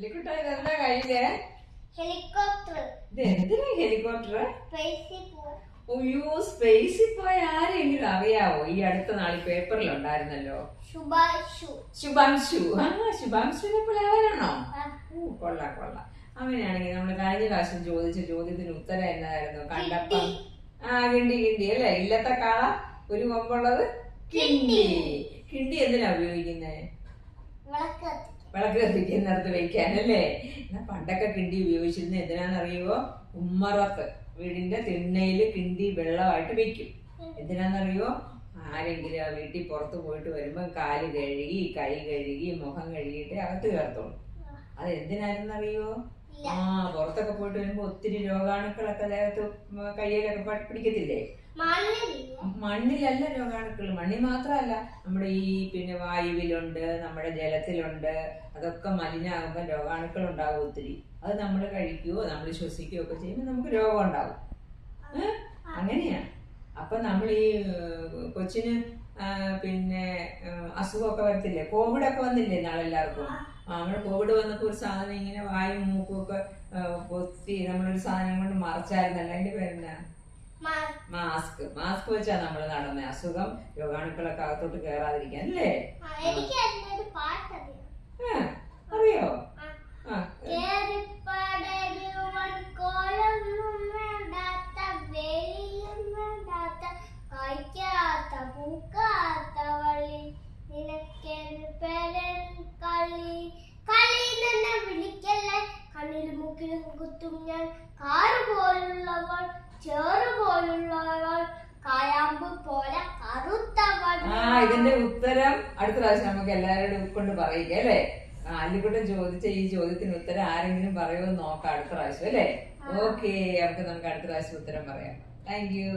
ഇതെന്താ കയ്യിൽ ഹെലികോപ്റ്റർ ഇത് എന്തിനാ ഹെലികോപ്റ്റർ സ്പേസിൽ പോവും അയ്യോ സ്പേസിൽ പോയ ആരെങ്കിലും അറിയാവോ? ഈ അടുത്ത നാളി പേപ്പറിൽ ഉണ്ടായിരുന്നല്ലോ. ശുഭാശു ശുഭാംശു ആ ശുഭാംശുവിനെ പോലെ അവനാണോ ഓ കൊള്ളാം കൊള്ളാം. അവനാണെങ്കിൽ നമ്മൾ കഴിഞ്ഞ പ്രാവശ്യം ചോദിച്ച ചോദ്യത്തിന് ഉത്തരം എന്നായിരുന്നു? കണ്ടപ്പം. ആ കിണ്ടി കിണ്ടി അല്ലേ? ഇല്ലത്തെ കാള ഒരു കൊമ്പുള്ളത് കിണ്ടി. കിണ്ടി. എന്തിനാ ഉപയോഗിക്കുന്നത് വിളക്ക് കത്തിക്കുന്നിടത്ത് വെക്കാനല്ലേ? എന്നാ പണ്ടൊക്കെ കിണ്ടി ഉപയോഗിച്ചിരുന്ന. എന്തിനാണെന്നറിയുമോ ഉമ്മറത്ത്. വീടിന്റെ തിണ്ണയിൽ കിണ്ടി വെള്ളമായിട്ട് വെക്കും. എന്തിനാണെന്നറിയുമോ ആരെങ്കിലും ആ വീട്ടിൽ പുറത്ത് പോയിട്ട് വരുമ്പോൾ കാൽ കഴുകി കൈ കഴുകി മുഖം കഴുകിയിട്ട് അകത്ത് കയറത്തുള്ളൂ അത് എന്തിനായിരുന്നറിയോ ആ പുറത്തൊക്കെ പോയിട്ട് വരുമ്പോ ഒത്തിരി രോഗാണുക്കളൊക്കെ ദേഹത്ത് കയ്യിലൊക്കെ പിടിക്കത്തില്ലേ? മണ്ണിലല്ല രോഗാണുക്കൾ മണ്ണിൽ മാത്രമല്ല നമ്മുടെ ഈ പിന്നെ വായുവിലുണ്ട് നമ്മുടെ ജലത്തിലുണ്ട് അതൊക്കെ മലിനാകുമ്പോൾ രോഗാണുക്കൾ ഉണ്ടാകും ഒത്തിരി. അത് നമ്മൾ കഴിക്കുകയോ നമ്മൾ ശ്വസിക്കുകയോ ഒക്കെ ചെയ്യുമ്പോൾ നമുക്ക് രോഗം ഉണ്ടാകും അങ്ങനെയാണ് അങ്ങനെയാ. അപ്പൊ നമ്മൾ ഈ കൊച്ചിന് പിന്നെ അസുഖമൊക്കെ വരത്തില്ലേ? കോവിഡ് ഒക്കെ വന്നില്ലേ നാളെല്ലാവർക്കും? നമ്മൾ കോവിഡ് വന്നപ്പോൾ ഒരു സാധനം ഇങ്ങനെ വായും മൂക്കും ഒക്കെ പൊത്തി നമ്മളൊരു സാധനം കൊണ്ട് മറച്ചായിരുന്നല്ലോ. അതിന്റെ പേരെന്നാ മ- മാസ്ക് മാസ്ക് വെച്ചാ നമ്മൾ നടന്ന. അസുഖം രോഗാണുക്കളൊക്കെ അകത്തോട്ട് കേറാതിരിക്കാൻ അല്ലേ? അറിയോ. വിളിക്കല്ലേ? കണ്ണിലും മുക്കിലും കുത്തും ഞാൻ. കാറ് പോലുള്ളവൾ ചേറ് പോലുള്ളവൾ കായാമ്പ് പോലെ കറുത്തവൾ ആ ഇതിന്റെ ഉത്തരം അടുത്ത പ്രാവശ്യം നമുക്ക് എല്ലാവരോടും കൊണ്ട് പറയുക അല്ലേ? ആ, അല്ലിക്കുട്ടൻ ചോദിച്ച ഈ ചോദ്യത്തിന് ഉത്തരം ആരെങ്കിലും പറയുമോ നോക്കാം അടുത്ത പ്രാവശ്യം അല്ലേ? ഓക്കെ നമുക്ക് നമുക്ക് അടുത്ത പ്രാവശ്യം ഉത്തരം പറയാം. Thank you